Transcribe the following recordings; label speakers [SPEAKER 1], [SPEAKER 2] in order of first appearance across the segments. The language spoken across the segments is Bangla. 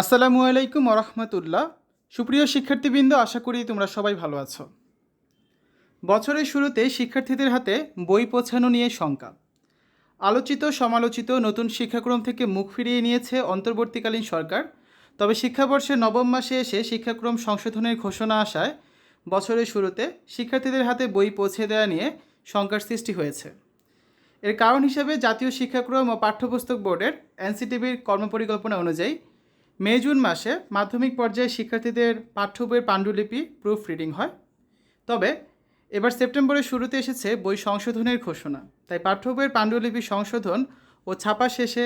[SPEAKER 1] আসসালামু আলাইকুম ওরহমতুল্লাহ। সুপ্রিয় শিক্ষার্থীবৃন্দ, আশা করি তোমরা সবাই ভালো আছো। বছরের শুরুতে শিক্ষার্থীদের হাতে বই পৌঁছানো নিয়ে শঙ্কা। আলোচিত, সমালোচিত নতুন শিক্ষাক্রম থেকে মুখ ফিরিয়ে নিয়েছে অন্তর্বর্তীকালীন সরকার। তবে শিক্ষাবর্ষের নবম মাসে এসে শিক্ষাক্রম সংশোধনের ঘোষণা আসায় বছরের শুরুতে শিক্ষার্থীদের হাতে বই পৌঁছে দেওয়া নিয়ে শঙ্কার সৃষ্টি হয়েছে। এর কারণ হিসেবে জাতীয় শিক্ষাক্রম ও পাঠ্যপুস্তক বোর্ডের এনসিটিভির কর্মপরিকল্পনা অনুযায়ী মে, জুন মাসে মাধ্যমিক পর্যায়ে শিক্ষার্থীদের পাঠ্য বইয়ের পাণ্ডুলিপি প্রুফ রিডিং হয়। তবে এবার সেপ্টেম্বরের শুরুতে এসেছে বই সংশোধনের ঘোষণা। তাই পাঠ্য বইয়ের পাণ্ডুলিপি সংশোধন ও ছাপা শেষে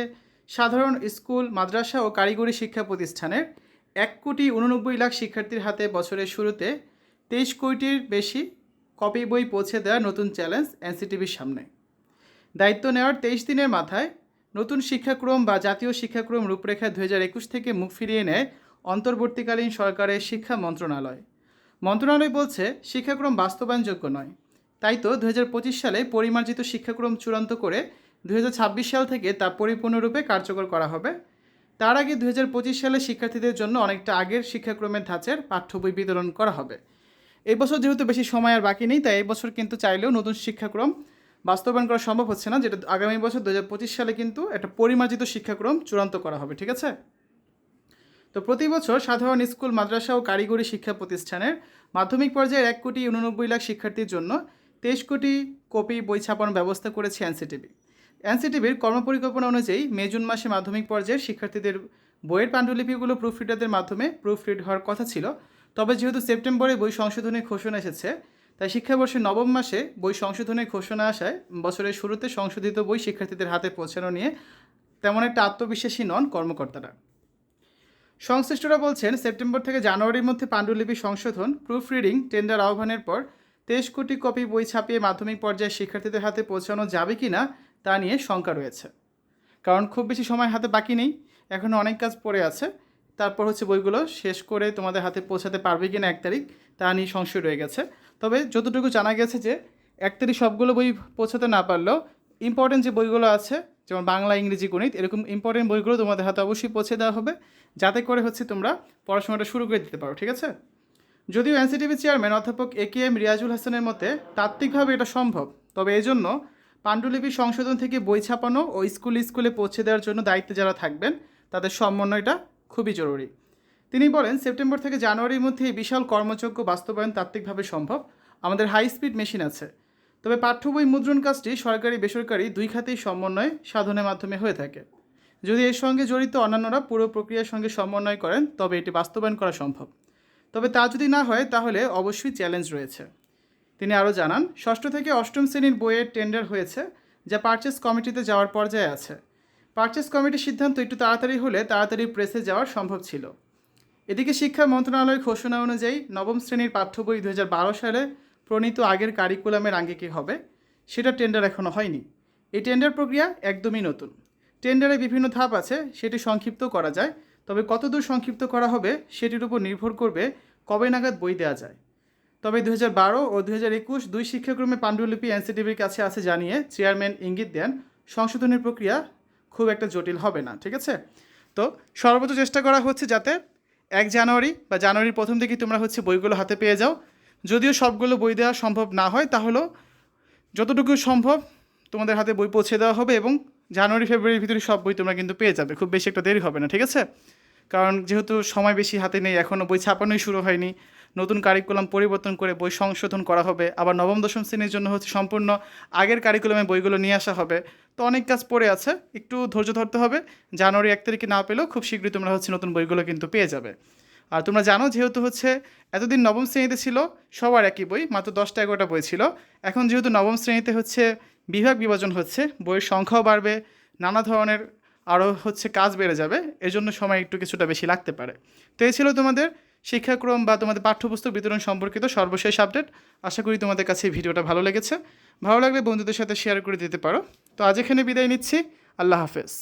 [SPEAKER 1] সাধারণ স্কুল, মাদ্রাসা ও কারিগরি শিক্ষা প্রতিষ্ঠানের এক কোটি উননব্বই লাখ শিক্ষার্থীর হাতে বছরের শুরুতে তেইশ কোটির বেশি কপি বই পৌঁছে দেওয়া নতুন চ্যালেঞ্জ এনসিটিভির সামনে। দায়িত্ব নেওয়ার তেইশ দিনের মাথায় নতুন শিক্ষাক্রম বা জাতীয় শিক্ষাক্রম রূপরেখা দু একুশ থেকে মুখ ফিরিয়ে নেয় অন্তর্বর্তীকালীন সরকারের শিক্ষা মন্ত্রণালয়। মন্ত্রণালয় বলছে, শিক্ষাক্রম বাস্তবায়নযোগ্য নয়। তাই তো দু সালে পরিমার্জিত শিক্ষাক্রম চূড়ান্ত করে দু সাল থেকে তা পরিপূর্ণরূপে কার্যকর করা হবে। তার আগে দু হাজার পঁচিশ সালে শিক্ষার্থীদের জন্য অনেকটা আগের শিক্ষাক্রমের ধাঁচের পাঠ্য বই বিতরণ করা হবে। এই বছর যেহেতু বেশি সময় আর বাকি নেই, তাই এবছর কিন্তু চাইলেও নতুন শিক্ষাক্রম বাস্তবায়ন করা সম্ভব হচ্ছে না, যেটা আগামী বছর দু হাজার পঁচিশ সালে কিন্তু একটা পরিমার্জিত শিক্ষাক্রম চূড়ান্ত করা হবে, ঠিক আছে? তো প্রতি বছর সাধারণ স্কুল, মাদ্রাসা ও কারিগরি শিক্ষা প্রতিষ্ঠানের মাধ্যমিক পর্যায়ের এক কোটি উননব্বই লাখ শিক্ষার্থীর জন্য তেইশ কোটি কপি বই ছাপানোর ব্যবস্থা করেছে এনসিটিভি। এনসিটিভির কর্মপরিকল্পনা অনুযায়ী মে, জুন মাসে মাধ্যমিক পর্যায়ের শিক্ষার্থীদের বইয়ের পাণ্ডুলিপিগুলো প্রুফ রিডারদের মাধ্যমে প্রুফ রিড হওয়ার কথা ছিল, তবে যেহেতু সেপ্টেম্বরে বই সংশোধনের ঘোষণা এসেছে তাই শিক্ষাবর্ষের নবম মাসে বই সংশোধনের ঘোষণা আসায় বছরের শুরুতে সংশোধিত বই শিক্ষার্থীদের হাতে পৌঁছানো নিয়ে তেমন একটা আত্মবিশ্বাসী নন কর্মকর্তারা। সংশ্লিষ্টরা বলছেন, সেপ্টেম্বর থেকে জানুয়ারির মধ্যে পাণ্ডুলিপি সংশোধন প্রুফ রিডিং টেন্ডার আহ্বানের পর তেইশ কোটি কপি বই ছাপিয়ে মাধ্যমিক পর্যায়ে শিক্ষার্থীদের হাতে পৌঁছানো যাবে কি না তা নিয়ে শঙ্কা রয়েছে। কারণ খুব বেশি সময় হাতে বাকি নেই এখনও অনেক কাজ পড়ে আছে। তারপর হচ্ছে বইগুলো শেষ করে তোমাদের হাতে পৌঁছাতে পারবে কি না এক তারিখ তা নিয়ে সংশয় রয়ে গেছে। তবে যতটুকু জানা গেছে যে এক সবগুলো বই পৌঁছাতে না পারলেও ইম্পর্টেন্ট যে বইগুলো আছে, যেমন বাংলা, ইংরেজি, গণিত, এরকম ইম্পর্টেন্ট বইগুলো তোমাদের হাতে অবশ্যই পৌঁছে দেওয়া হবে। যাতে করে হচ্ছে তোমরা পড়াশোনাটা শুরু করে দিতে পারো, ঠিক আছে? যদিও এনসিটিভি চেয়ারম্যান অধ্যাপক এ কে এম রিয়াজুল হাসানের মতে তাত্ত্বিকভাবে এটা সম্ভব, তবে এই জন্য পাণ্ডুলিপি সংশোধন থেকে বই ছাপানো ও স্কুল স্কুলে পৌঁছে দেওয়ার জন্য দায়িত্বে যারা থাকবেন, তাদের সমন্বয়টা খুবই জরুরি। তিনি বলেন, সেপ্টেম্বর থেকে জানুয়ারির মধ্যে এই বিশাল কর্মযজ্ঞ বাস্তবায়ন তাত্ত্বিকভাবে সম্ভব। আমাদের হাই স্পিড মেশিন আছে। তবে পাঠ্য বই মুদ্রণ কাজটি সরকারি, বেসরকারি দুই খাতেই সমন্বয় সাধনের মাধ্যমে হয়ে থাকে। যদি এর সঙ্গে জড়িত অন্যান্যরা পুরো প্রক্রিয়ার সঙ্গে সমন্বয় করেন, তবে এটি বাস্তবায়ন করা সম্ভব। তবে তা যদি না হয়, তাহলে অবশ্যই চ্যালেঞ্জ রয়েছে। তিনি আরও জানান, ষষ্ঠ থেকে অষ্টম শ্রেণির বইয়ের টেন্ডার হয়েছে, যা পারচেস কমিটিতে যাওয়ার পর্যায়ে আছে। পারচেস কমিটির সিদ্ধান্ত একটু তাড়াতাড়ি হলে তাড়াতাড়ি প্রেসে যাওয়ার সম্ভব ছিল। এদিকে শিক্ষা মন্ত্রণালয়ের ঘোষণা অনুযায়ী নবম শ্রেণির পাঠ্য বই দু হাজার বারো সালে প্রণীত আগের কারিকুলামের আঙ্গিকে হবে। সেটা টেন্ডার এখনও হয়নি। এই টেন্ডার প্রক্রিয়া একদমই নতুন। টেন্ডারে বিভিন্ন ধাপ আছে, সেটি সংক্ষিপ্ত করা যায়। তবে কতদূর সংক্ষিপ্ত করা হবে, সেটির উপর নির্ভর করবে কবে নাগাদ বই দেওয়া যায়। তবে দু বারো ও দু দুই শিক্ষাক্রমে পাণ্ডুলিপি এনসিটিভির কাছে আছে জানিয়ে চেয়ারম্যান ইঙ্গিত দেন, সংশোধনের প্রক্রিয়া খুব একটা জটিল হবে না, ঠিক আছে? তো সর্বোচ্চ চেষ্টা করা হচ্ছে যাতে এক জানুয়ারি বা জানুয়ারির প্রথম দিকে তোমরা হচ্ছে বইগুলো হাতে পেয়ে যাও। যদিও সবগুলো বই দেওয়া সম্ভব না হয়, তাহলেও যতটুকু সম্ভব তোমাদের হাতে বই পৌঁছে দেওয়া হবে এবং জানুয়ারি, ফেব্রুয়ারির ভিতরে সব বই তোমরা কিন্তু পেয়ে যাবে। খুব বেশি একটা দেরি হবে না, ঠিক আছে? কারণ যেহেতু সময় বেশি হাতে নেই এখনও বই ছাপানোই শুরু হয়নি। নতুন কারিকুলাম পরিবর্তন করে বই সংশোধন করা হবে। আবার নবম, দশম শ্রেণির জন্য হচ্ছে সম্পূর্ণ আগের কারিকুলামে বইগুলো নিয়ে আসা হবে। তো অনেক কাজ পড়ে আছে, একটু ধৈর্য ধরতে হবে। জানুয়ারি এক তারিখে না পেলেও খুব শীঘ্রই তোমরা হচ্ছে নতুন বইগুলো কিন্তু পেয়ে যাবে। আর তোমরা জানো যেহেতু হচ্ছে এতদিন নবম শ্রেণীতে ছিল, সবার একই বই, মাত্র দশটা এগারোটা বই ছিল। এখন যেহেতু নবম শ্রেণীতে হচ্ছে বিভাগ বিভাজন হচ্ছে, বইয়ের সংখ্যাও বাড়বে, নানা ধরনের আরও হচ্ছে কাজ বেড়ে যাবে, এজন্য সময় একটু কিছুটা বেশি লাগতে পারে। তো এই ছিল তোমাদের শিক্ষাক্রম বা তোমাদের পাঠ্যপুস্তক বিতরণ সম্পর্কিত সর্বশেষ আপডেট। আশা করি তোমাদের কাছে এই ভিডিওটা ভালো লেগেছে। ভালো লাগলে বন্ধুদের সাথে শেয়ার করে দিতে পারো। তো আজ এখানে বিদায় নিচ্ছি। আল্লাহ হাফেজ।